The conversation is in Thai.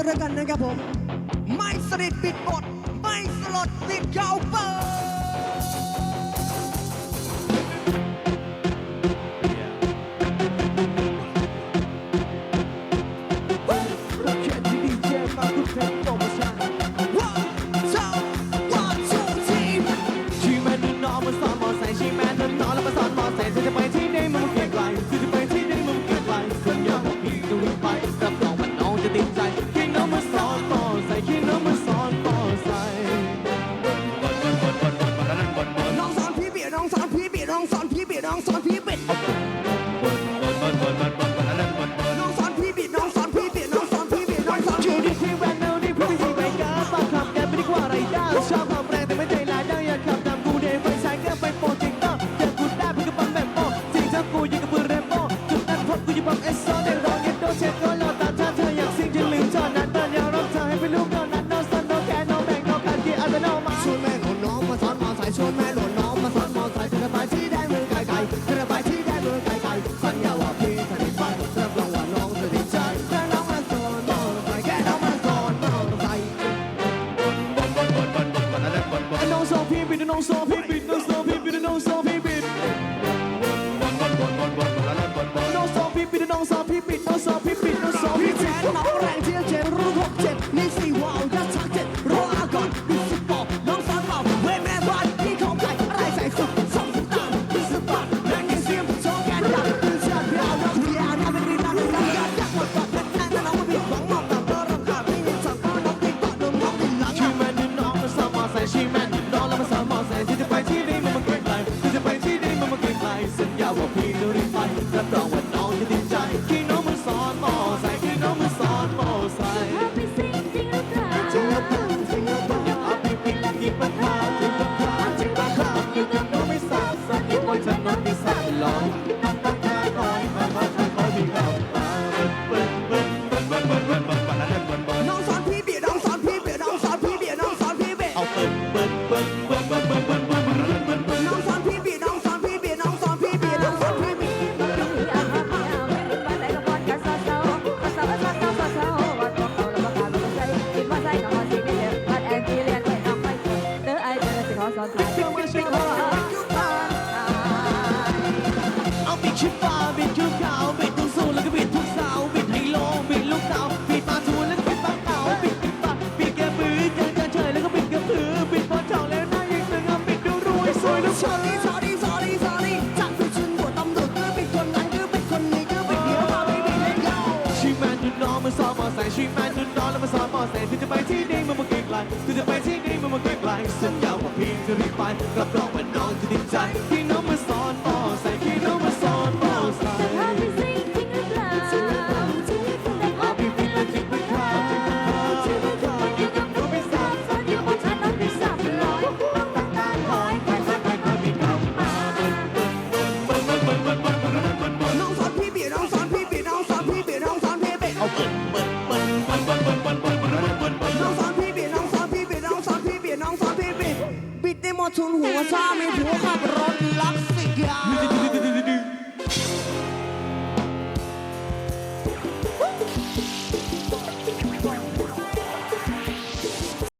ยแล้วกันนะครับผม ไม่สนิทปิดบดไม่สลดติดเก่าเปิด องสอนพี่บิด น้องสอนพี่บิด น้องสอนพี่บิด น้องสอนพี่บิด น้องสอนพี่บิดที่แวนเนลนี่พื่อนที่ไปกันมาขับกันไม่ได้ว่าไรได้ชอบความแรงแต่ไม่ใจร้ายได้อยากขับตามกูเดินไฟฉายก็ไปโปรจคเตอร์อยากกูได้เป็นกระปังแบบโป้จริงทั้งกูยิงกับปืนแรมโบ้จุดนั้นพบกูยิงบอมเอสโซได้ร้องเอ็นโดเชฟก็รอตาท่าเธออยากซิ่งจะลืมจอนั้นตอนอยากรักเธอให้เป็นลูกนอนนั้นนองสนนอนแค่นอนแบ่งนอนกันที่อัตโนมัติ ช não sou proibidas, não สัญญาว่าพี่จะรีบไปรับรองว่าน้องจะดีใจที่น้องมันสอนมอใส่ที่น้องมันสอนมอไซค์ Happy singing a crowd. จริงแล้วตั้งจริงแล้วตั้งอย่าเอาไปปิดที่ปัญหาจริงปัญหาจริงปัญหาอยู่กับน้องไม่ทราบสักทีว่าฉันน้องไม่ทราบหลอกตั้งตั้งแต่น้อยมามาทางคอยมีเรามาเบิ้ลเบิ้ลเบิ้ลเบิ้ลเบิ้ลเบิ้ลเบิ้ลเบิ้ลเบิ้ลเบิ้ลน้องสอนพี่บีน้องสอนพี่บีน้องสอนพี่บีน้องสอนพี่บีเอาเบิ้ลเบิ้ลเบิ้ลเบิ้ลเบิ้ลเบิ้ลเบิ้ล ซ้อมมอไซค์ชีวิตมันนุ่นนอนแล้วมาซ้อมมอไซค์ที่จะไปที่นี่มันมาเก่งลที่จะไปที่นี่มันมาเก่งไกลสัญญาว่าพี่จะรีบไปรับรองว่าน้องจะดีใจที่น้องมาสอน ทุนหัวซ่าไม่ผัวขับรถลักสิยา